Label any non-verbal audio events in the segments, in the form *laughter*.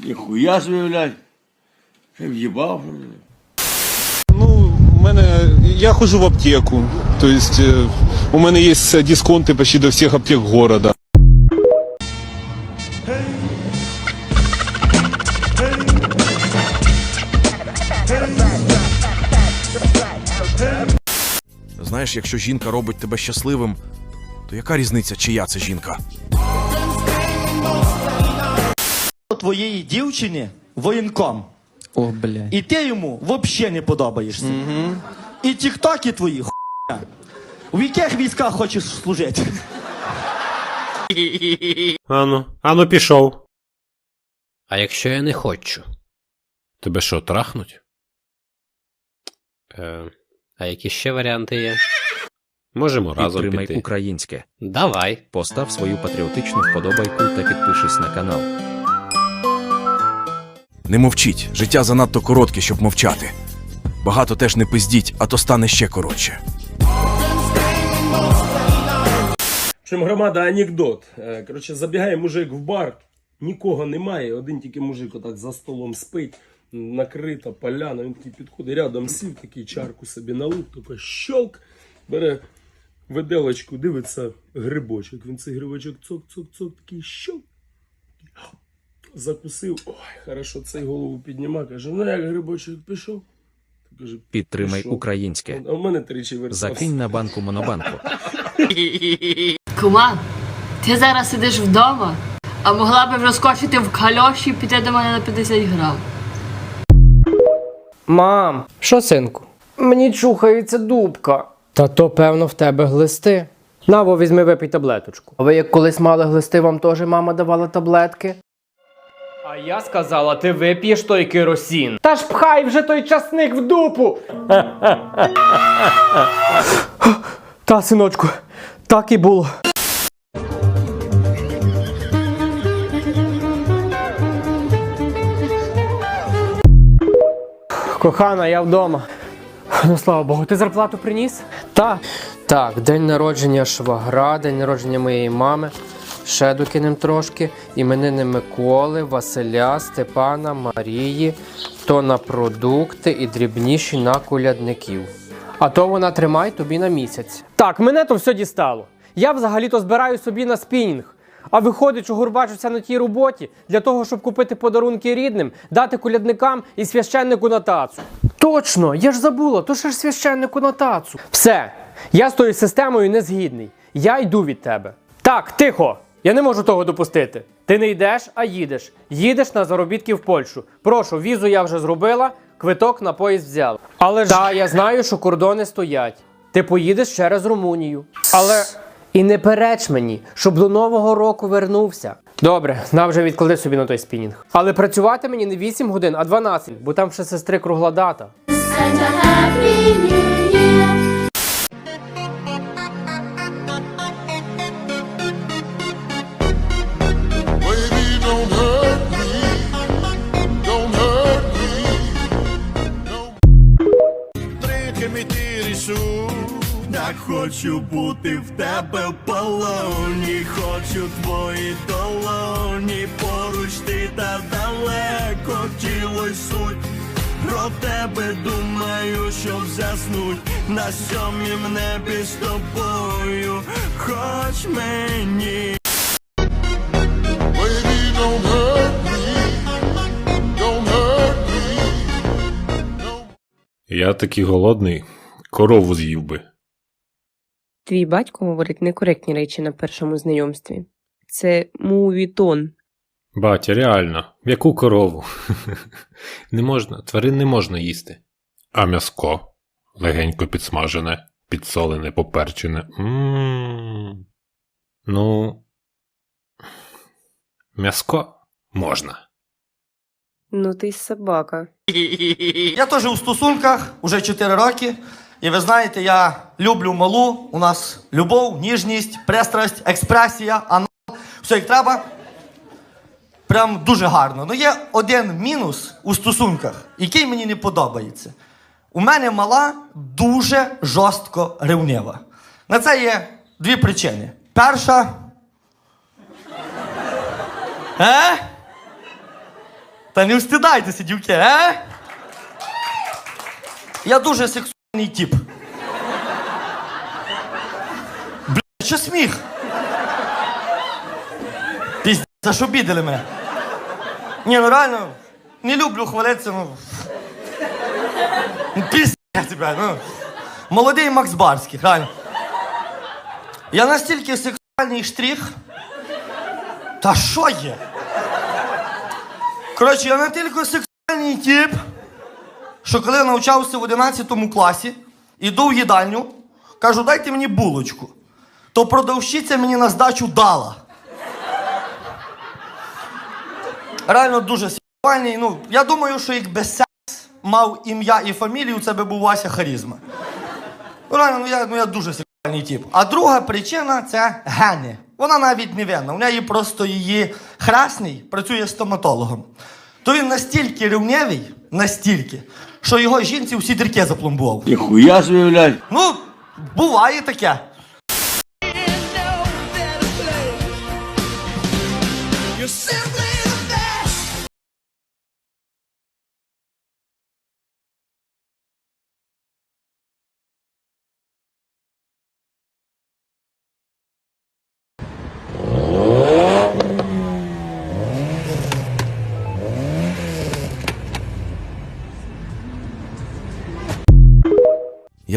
Ніхуя собі, блядь. Ще в'їбав. Ну, у мене я хожу в аптеку. То есть э, у мене є дисконти почти до всіх аптек города. Знаєш, якщо жінка робить тебе щасливим, то яка різниця, чия це жінка? твоєї дівчини воєнком. О, блядь. І ти йому взагалі не подобаєшся. І тіктоки твої хуйня. В яких військах хочеш служити? Ану, ану пішов. А якщо я не хочу? Тебе що, трахнуть? Е, а які ще варіанти є? Можемо разом Підтримай піти. українське. Давай. Постав свою патріотичну вподобайку та підпишись на канал. Не мовчіть, життя занадто коротке, щоб мовчати. Багато теж не пиздіть, а то стане ще коротше. Чим громада анекдот. Е, Коротше, забігає мужик в бар, нікого немає, один тільки мужик отак за столом спить, накрита поляна, він такий підходить рядом сів, такий чарку собі налив, тільки щолк, бере виделочку, дивиться грибочок. Він цей грибочок цок-цок-цок, такий щолк. Закусив, ой, хорошо, цей голову підніма, каже, ну як грибочок пішов? Каже, Підтримай пішов. українське. А в мене тричі версався. Закинь на банку монобанку. *laughs* Кума, ти зараз сидиш вдома, а могла би розкочити в кальоші і піти до мене на 50 грам. Мам, Що, синку? мені чухається дубка. Та то, певно, в тебе глисти. Наво, візьми випий таблеточку. А ви як колись мали глисти, вам теж мама давала таблетки? А я сказала, ти вип'єш той керосін. Та ж пхай вже той часник в дупу. Та, синочку, так і було. Кохана, я вдома. Ну, слава Богу, ти зарплату приніс? Та. Так, день народження швагра, день народження моєї мами. Ще докинем трошки. Іменини Миколи, Василя, Степана, Марії. То на продукти і дрібніші на колядників. А то вона тримай тобі на місяць. Так, мене то все дістало. Я взагалі-то збираю собі на спінінг. А виходить, що гурбачуся на тій роботі для того, щоб купити подарунки рідним, дати колядникам і священнику на тацу. Точно, я ж забула, то ще ж священнику на тацу. Все, я з тою системою не згідний. Я йду від тебе. Так, тихо! Я не можу того допустити. Ти не йдеш, а їдеш. Їдеш на заробітки в Польщу. Прошу, візу я вже зробила, квиток на поїзд взяла. Але ж та, я знаю, що кордони стоять. Ти поїдеш через Румунію. Але. І не переч мені, щоб до Нового року вернувся. Добре, нам вже відклади собі на той спінінг. Але працювати мені не 8 годин, а 12, бо там ще сестри кругла дата. Хочу бути в тебе в полоні, хочу твої долоні, поруч ти та далеко тіло й суть. Про тебе думаю, щоб заснуть на сьомім небі з тобою, хоч мені. Я такий голодний, корову з'їв би. Твій батько говорить некоректні речі на першому знайомстві. Це мувітон. Батя, реально, яку корову? *laughs* не можна, тварин не можна їсти. А м'яско легенько підсмажене, підсолене, поперчене. М. Ну. М'яско можна. Ну ти й собака. Я теж у стосунках уже 4 роки. І ви знаєте, я люблю малу. У нас любов, ніжність, пристрасть, експресія, анал. Все як треба. Прям дуже гарно. Ну є один мінус у стосунках, який мені не подобається. У мене мала дуже жорстко ревнива. На це є дві причини. Перша, Е? Та не встидайтеся, дівки, е? Я дуже сексуальний тип. Бля, що сміх? Піздець, за що обідали мене? Ні, ну реально, не люблю хвалитися, ну. Ну, піздець тебе, ну. Молодий Макс Барський, реально. Я настільки сексуальний штрих. Та що є? Коротше, я настільки сексуальний тип, що коли я навчався в 11 класі, іду в їдальню, кажу, дайте мені булочку. То продавщиця мені на здачу дала. Реально дуже сексуальний. Ну, я думаю, що якби секс мав ім'я і фамілію, це би був Вася Харізма. Ну, реально, ну я, ну, я дуже сексуальний тип. А друга причина це гени. Вона навіть не винна. У неї просто її хресний працює стоматологом. То він настільки рівневий, настільки, що його жінці всі дірки запломбував. Ніхуя блядь. Ну, буває таке.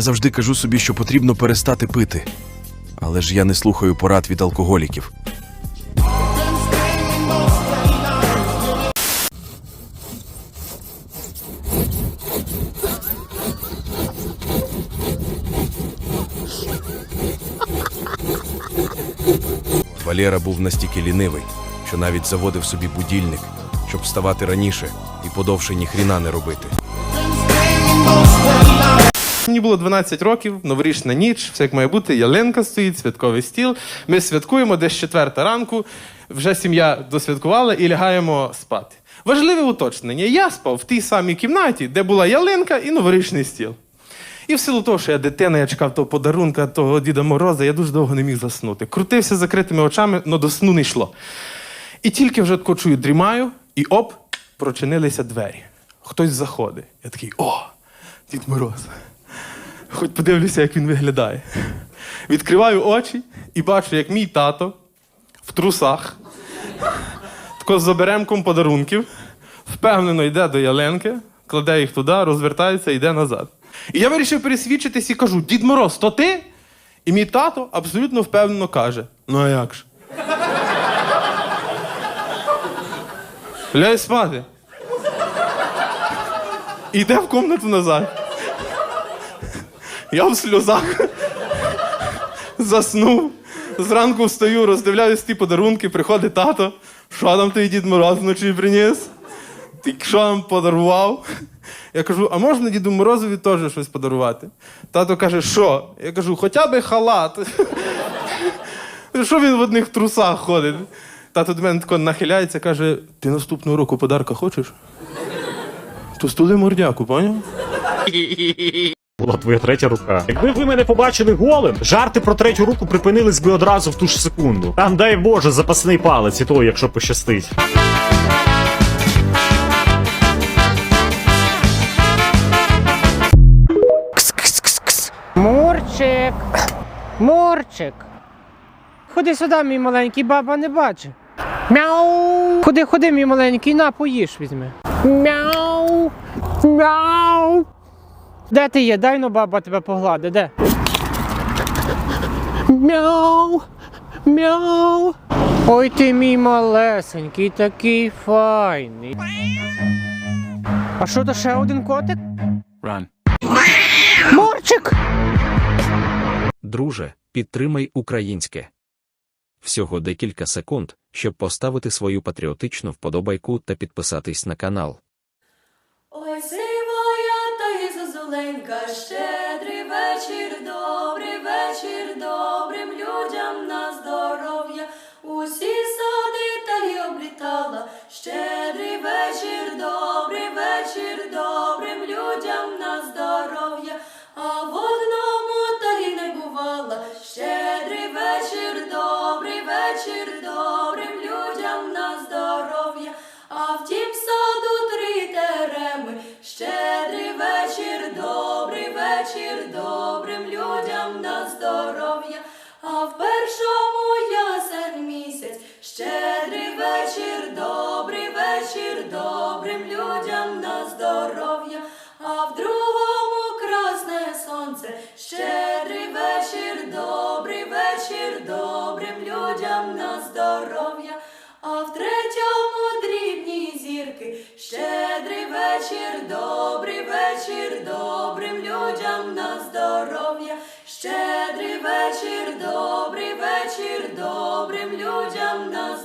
Я завжди кажу собі, що потрібно перестати пити. Але ж я не слухаю порад від алкоголіків. Валера був настільки лінивий, що навіть заводив собі будильник, щоб вставати раніше і подовше ні хріна не робити. Мені було 12 років, новорічна ніч, все як має бути, ялинка стоїть, святковий стіл. Ми святкуємо десь четверта ранку, вже сім'я досвяткувала і лягаємо спати. Важливе уточнення: я спав в тій самій кімнаті, де була ялинка і новорічний стіл. І в силу того, що я дитина, я чекав того подарунка, того Діда Мороза, я дуже довго не міг заснути. Крутився закритими очами, але до сну не йшло. І тільки вже тако чую, дрімаю, і оп, прочинилися двері. Хтось заходить. Я такий, о, Дід Мороз. Хоч подивлюся, як він виглядає. Відкриваю очі і бачу, як мій тато в трусах, тако з оберемком подарунків, впевнено йде до Яленки, кладе їх туди, розвертається і йде назад. І я вирішив пересвідчитись і кажу: Дід Мороз, то ти? І мій тато абсолютно впевнено каже: Ну а як ж? Ляй спати. І йде в комнату назад. Я в сльозах заснув. Зранку встаю, роздивляюсь ті подарунки, приходить тато. Що там той Дід Мороз вночі приніс? Ти що нам подарував? Я кажу, а можна Діду Морозові теж щось подарувати? Тато каже, що? Я кажу, хоча би халат. Що він в одних трусах ходить? Тато до мене тако нахиляється, каже: ти наступного року подарка хочеш? То стули мордяку, поняв? Була твоя третя рука. Якби ви мене побачили голим, жарти про третю руку припинились би одразу в ту ж секунду. Там дай Боже, запасний палець, і то, якщо пощастить. Мурчик! Мурчик! Ходи сюди, мій маленький, баба не бачить. Мяу! Ходи, ходи, мій маленький, на, поїж візьми. Мяу! Мяу! Де ти є? Дай ну баба тебе поглади, де? Мяу! Мяу! Ой ти мій малесенький, такий файний. А що то ще один котик? Run. Мурчик! Друже, підтримай українське. Всього декілька секунд, щоб поставити свою патріотичну вподобайку та підписатись на канал. Людям на здоров'я, а в третьому дрібні зірки, щедрий вечір, добрий вечір, добрим людям на здоров'я, щедрий вечір, добрий вечір, добрим людям на здоров'я.